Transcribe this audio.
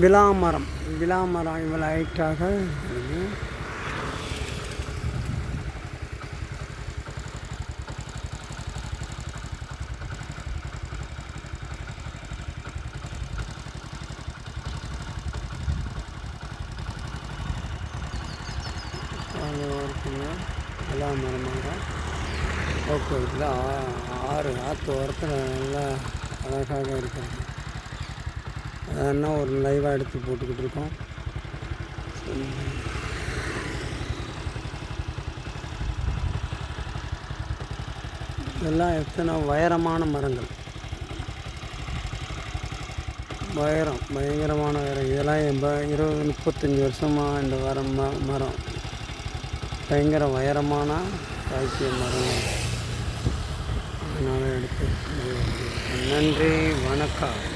விளாமரம். விளாமரம் இவ்வளோ ஹைட்டாக இருக்குது. அது போக்குவரத்தில் ஆ- ஆறு ஆற்று ஓரத்தில் நல்லா அழகாக இருக்கிறது அதனால் ஒரு லைவாக எடுத்து போட்டுக்கிட்டு இருக்கோம். இதெல்லாம் எத்தனை உயரமான மரங்கள்? உயரம் பயங்கரமான உயரம். இதெல்லாம் எம்ப இருபது முப்பத்தஞ்சு வருஷமாக இந்த வரம் ம மரம். பயங்கர உயரமான காய்ச்சிய மரம். அதனால் எடுத்து நன்றி வணக்கம்.